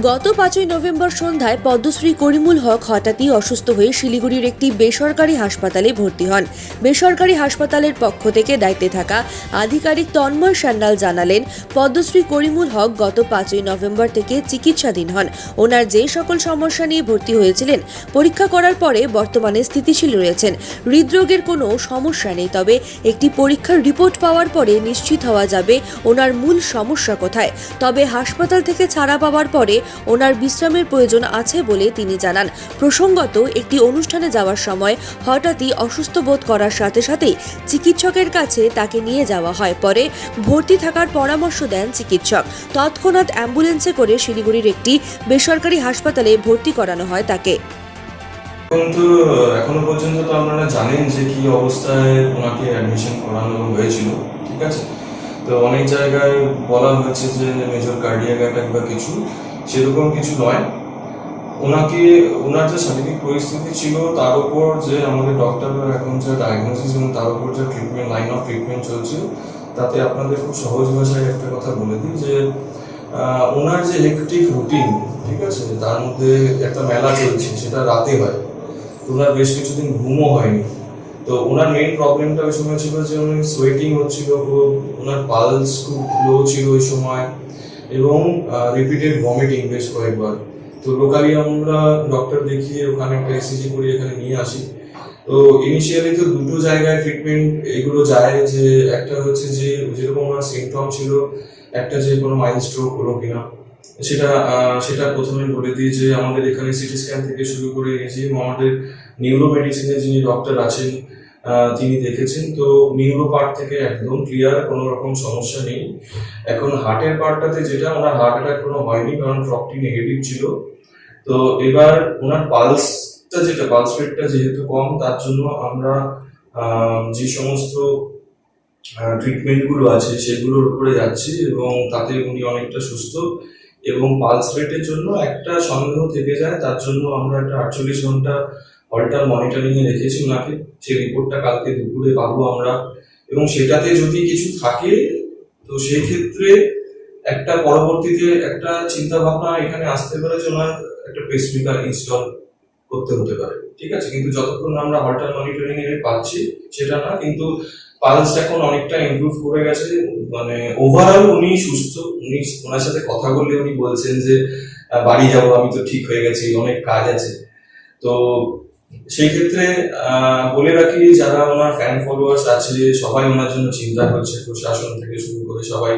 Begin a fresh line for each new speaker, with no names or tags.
গত পাঁচই নভেম্বর সন্ধ্যায় পদ্মশ্রী করিমুল হক হঠাৎই অসুস্থ হয়ে শিলিগুড়ির একটি বেসরকারি হাসপাতালে ভর্তি হন। বেসরকারি হাসপাতালের পক্ষ থেকে দায়িত্বে থাকা আধিকারিক তন্ময় সান্যাল জানালেন, পদ্মশ্রী করিমুল হক গত পাঁচই নভেম্বর থেকে চিকিৎসাধীন হন। ওনার যে সকল সমস্যা নিয়ে ভর্তি হয়েছিলেন, পরীক্ষা করার পরে বর্তমানে স্থিতিশীল রয়েছেন। হৃদরোগের কোনো সমস্যা নেই, তবে একটি পরীক্ষার রিপোর্ট পাওয়ার পরে নিশ্চিত হওয়া যাবে ওনার মূল সমস্যা কোথায়। তবে হাসপাতাল থেকে ছাড়া পাওয়ার পরে ওনার বিশ্রামের প্রয়োজন আছে বলে তিনি জানান। প্রসঙ্গত, একটি অনুষ্ঠানে যাওয়ার সময় হঠাৎই অসুস্থ বোধ করার সাথে সাথেই চিকিৎসকের কাছে তাকে নিয়ে যাওয়া হয়। পরে ভর্তি থাকার পরামর্শ দেন চিকিৎসক। তৎক্ষণাৎ অ্যাম্বুলেন্সে করে শিলিগুড়ির একটি বেসরকারি হাসপাতালে ভর্তি করানো হয় তাকে।
এখন পর্যন্ত তো আপনারা জানেন যে কি অবস্থায় ওনাকে অ্যাডমিশন করানো হয়েছিল, ঠিক আছে? তো অনেক জায়গায় বলা হয়েছে যে মেজর কার্ডিয়াক অ্যাটাক বা কিছু, সেরকম কিছু নয়। ওনাকে, ওনার যে শারীরিক পরিস্থিতি ছিল, তার উপর যে আমাদের ডক্টররা এখন যে ডায়াগনোসিস এবং তার উপর যে ট্রিটমেন্ট লাইন অফ ট্রিটমেন্ট চলছে, তাতে আপনাদের খুব সহজ ভাষায় একটা কথা বলে দিই যে ওনার যে ইলেকট্রিক রুটিন ঠিক আছে, তার মধ্যে একটা মেলা চলছে, সেটা রাতে হয়। ওনার বেশ কিছুদিন ঘুমও হয়নি। তো ওনার মেইন প্রবলেমটা ওই সময় ছিল যে উনি সোয়েটিং হচ্ছিল ওনার পালস খুব লো ছিল ওই সময়, এবং রিপিটেড ভমিটিং বেশ কয়েকবার। তো লোকালি আমরা ডক্টর দেখিয়ে ওখানে একটা এসিজি করে এখানে নিয়ে আসি। তো ইনিশিয়ালি তো দুটো জায়গায় ট্রিটমেন্ট এগুলো যায় যে একটা হচ্ছে যে যেরকম ওনার সিমটম ছিল, একটা যে কোনো মাইল্ড স্ট্রোক হলো কিনা। সেটা সেটা প্রথমে বলে দিই যে আমাদের এখানে সিটি স্ক্যান থেকে শুরু করে এসে আমাদের নিউরো মেডিসিনের যিনি ডক্টর আছেন তিনি দেখেছেন। তো নিউরো পার্ট থেকে একদম ক্লিয়ার কোনো রকম সমস্যা নেই। এখন হার্টের পার্টটাতে যেটা, ওনার হার্ট অ্যাটাক কোনো হয়নি, কারণ ড্রপটি নেগেটিভ ছিল। তো এবার ওনার পালসটা যেটা পালস রেটটা যেহেতু কম, তার জন্য আমরা যে সমস্ত ট্রিটমেন্টগুলো আছে, সেগুলোর উপরে যাচ্ছি এবং তাতে উনি অনেকটা সুস্থ। এবং পালস রেটের জন্য একটা সন্দেহ থেকে যায়, তার জন্য আমরা একটা আটচল্লিশ ঘণ্টা অল্টার মনিটরিং এ রেখেছি ওনাকে সেই রিপোর্টটা কালকে দুপুরে পাবো আমরা। এবং সেটাতে যদি কিছু থাকে, তো সেই ক্ষেত্রে একটা পরবর্তীতে একটা চিন্তা ভাবনা এখানে আসতে পারে যে ওনার একটা পেসমেকার ইনস্টল করতে হতে পারে, ঠিক আছে? কিন্তু যতক্ষণ আমরা হল্টার মনিটরিং এ পাচ্ছি, সেটা না, কিন্তু পালস এখন অনেকটা ইমপ্রুভ করে গেছে। মানে ওভারঅল উনি সুস্থ, উনি ওনার সাথে কথা বললে উনি বলছেন যে বাড়ি যাব, আমি তো ঠিক হয়ে গেছি, অনেক কাজ আছে। তো সেই ক্ষেত্রে বলে রাখি, যারা ওনার ফ্যান ফলোয়ার্স আছে, সবাই ওনার জন্য চিন্তা করছে, প্রশাসন থেকে শুরু করে সবাই